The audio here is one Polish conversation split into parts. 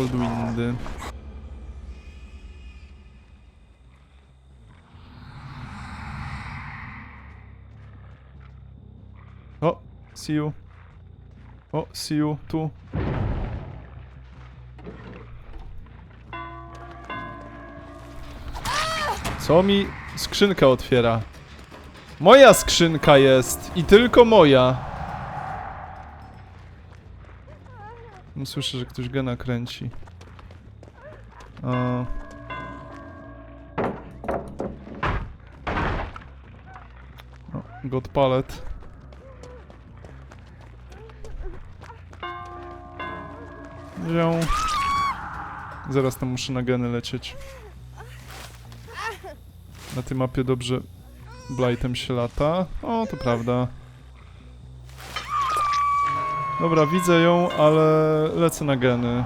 Coldwindy. O, see you. O, see you, tu. Co mi skrzynka otwiera? Moja skrzynka jest i tylko moja. Słyszę, że ktoś gena kręci. O, God Pallet. Wziął. Zaraz tam muszę na geny lecieć. Na tej mapie dobrze Blightem się lata. O, to prawda. Dobra, widzę ją, ale lecę na geny.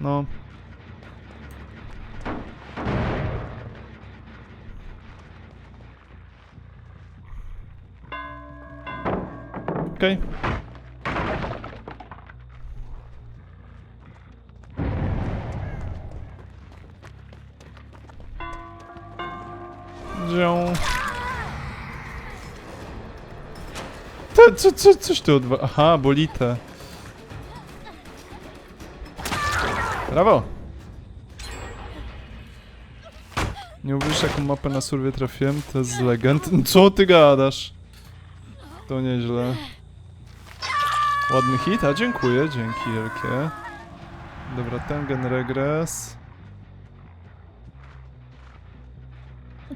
No. Okej. Dzią. To, co, co, coś tu odwa... Aha, bolite. Brawo! Nie uwierzysz jaką mapę na surwie trafiłem? To jest legend. Co ty gadasz? To nieźle. Ładny hit, a dziękuję, dzięki wielkie. Dobra, Tengen regres.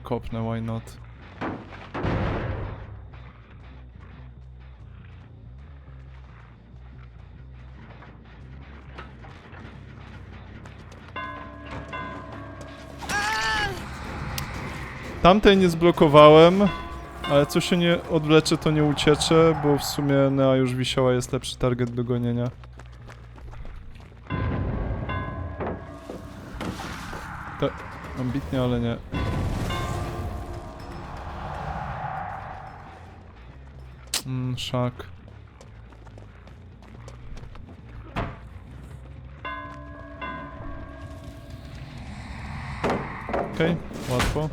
Kopnę, why not? Tamtej nie zblokowałem, ale co się nie odwlecze, to nie ucieczę, bo w sumie Nea już wisiała, jest lepszy target do gonienia. To ambitnie, ale nie. Mm, szak. Okej, łatwo.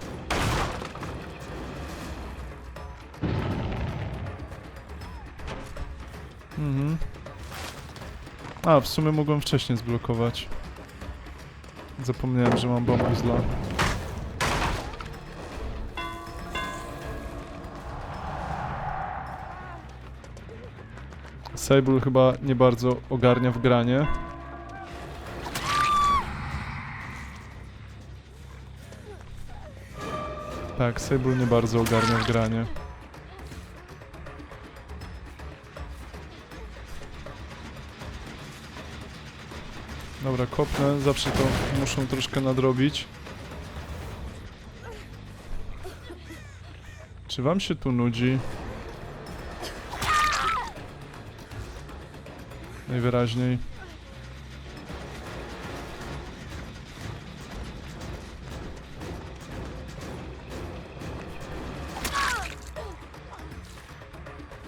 Mhm. A, w sumie mogłem wcześniej zblokować. Zapomniałem, że mam bombuzla. Sable chyba nie bardzo ogarnia w granie. Tak, Sable nie bardzo ogarnia w granie. Dobra, kopnę, zawsze to muszę troszkę nadrobić. Czy wam się tu nudzi? Najwyraźniej.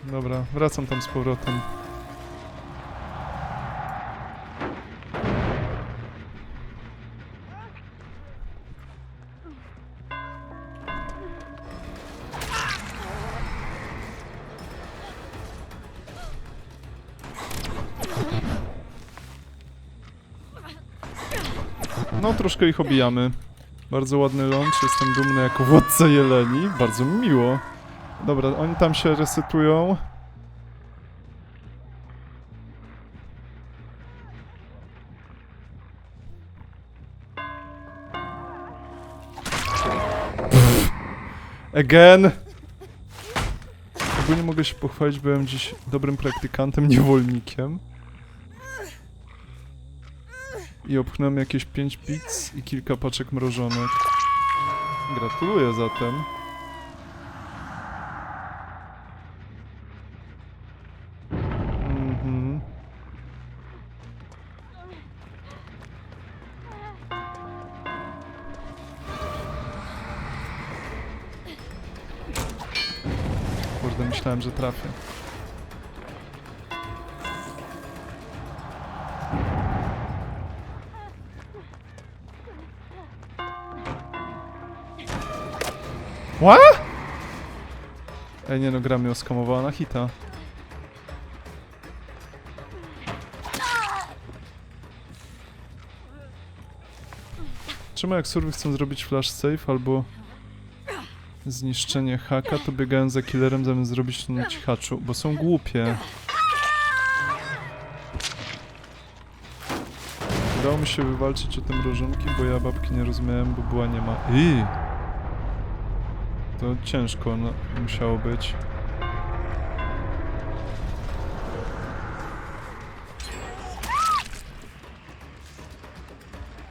Dobra, wracam tam z powrotem. No, troszkę ich obijamy. Bardzo ładny launch, jestem dumny jako władca jeleni. Bardzo mi miło. Dobra, oni tam się resetują. Again! Ogólnie mogę się pochwalić, byłem dziś dobrym praktykantem, niewolnikiem. I opchnąłem jakieś 5 pizz i kilka paczek mrożonych. Gratuluję zatem. Mhm. Kurde, myślałem, że trafię. Ła? Ej, nie no, gra mnie oskamowała na hita. Czemu jak surwy chcą zrobić flash save albo zniszczenie haka, to biegają za killerem zamiast zrobić to na cichaczu, bo są głupie. Udało mi się wywalczyć o tym rożunki, bo ja babki nie rozumiałem, bo była nie ma. Ii! To ciężko no, musiało być.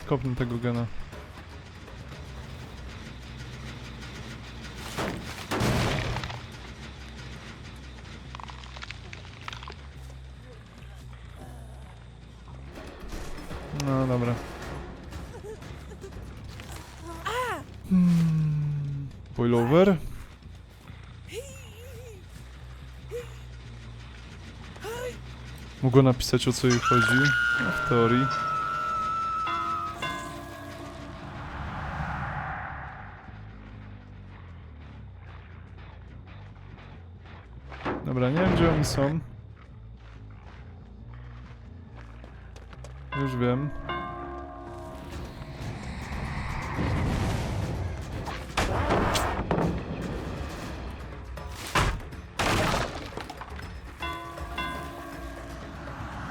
Kopnę tego gena. No dobra. Hmm. Boilover? Mogę napisać o co jej chodzi? W teorii. Dobra, nie wiem gdzie oni są. Już wiem.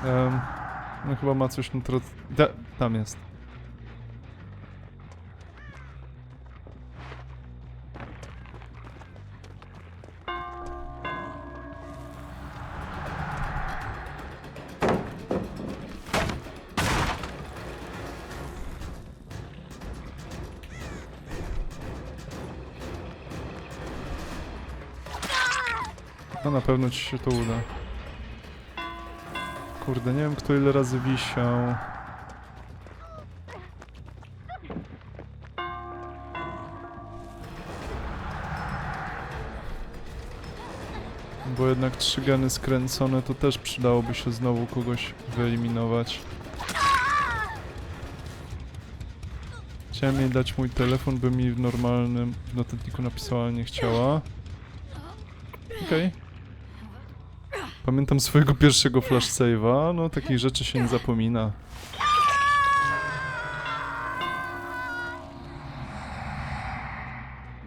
Em, no chyba ma coś na tro... Da, tam jest. No na pewno ci się to uda. Kurde, nie wiem kto ile razy wisiał. Bo jednak trzy geny skręcone to też przydałoby się znowu kogoś wyeliminować. Chciałem jej dać mój telefon, by mi w normalnym notatniku napisała, ale nie chciała. Okej. Pamiętam swojego pierwszego flash save'a, no takich rzeczy się nie zapomina.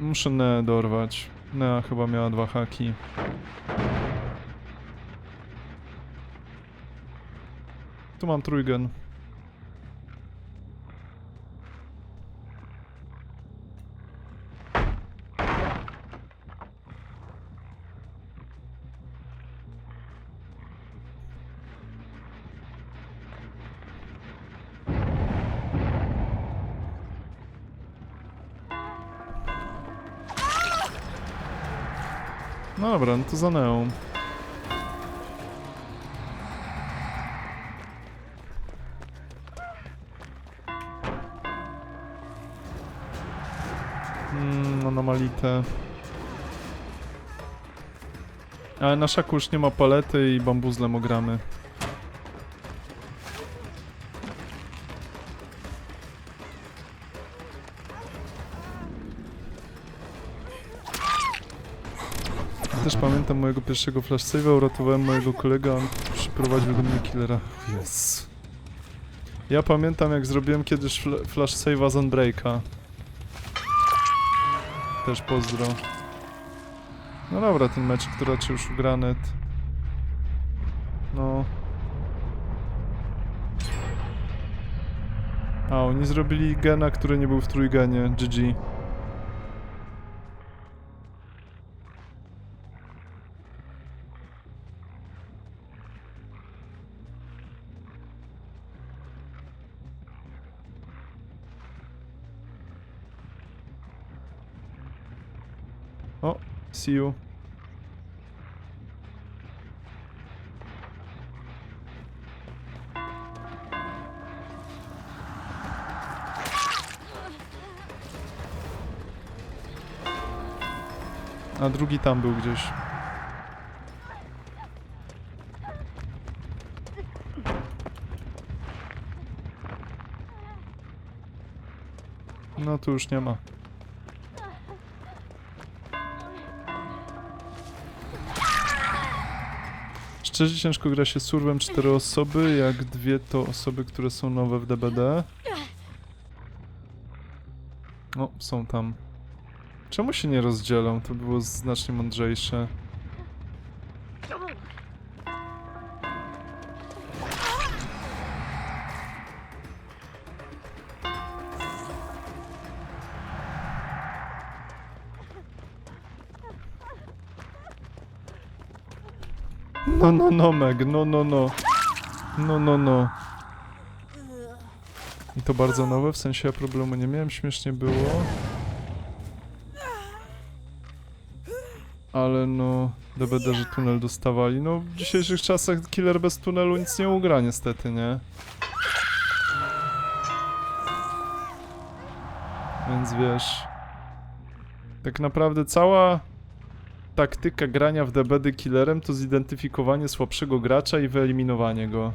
Muszę Neę dorwać. Nea chyba miała dwa haki. Tu mam trójgen. No dobra, no to za Neą. Mm, anomalite. Ale na szaku już nie ma palety i bambuzlem ogramy. Też pamiętam mojego pierwszego flash save'a, uratowałem mojego kolegę, a on przyprowadził do mnie killera. Yes. Ja pamiętam jak zrobiłem kiedyś fl flash save'a z Unbreaka. Też pozdro. No dobra, ten mecz, który raczej już ugrany. No. A, oni zrobili gena, który nie był w trójgenie. GG. O, see you. A drugi tam był gdzieś. No tu już nie ma. Szczerze ciężko gra się surwem 4 osoby, jak dwie to osoby, które są nowe w DBD. O, są tam. Czemu się nie rozdzielą? To było znacznie mądrzejsze. No, no, no, Meg, no, no, no. No, no, no. I to bardzo nowe, w sensie ja problemu nie miałem, śmiesznie było. Ale no, DBD, że tunel dostawali. No, w dzisiejszych czasach killer bez tunelu nic nie ugra, niestety, nie? Więc wiesz... Tak naprawdę cała taktyka grania w DBD killerem to zidentyfikowanie słabszego gracza i wyeliminowanie go.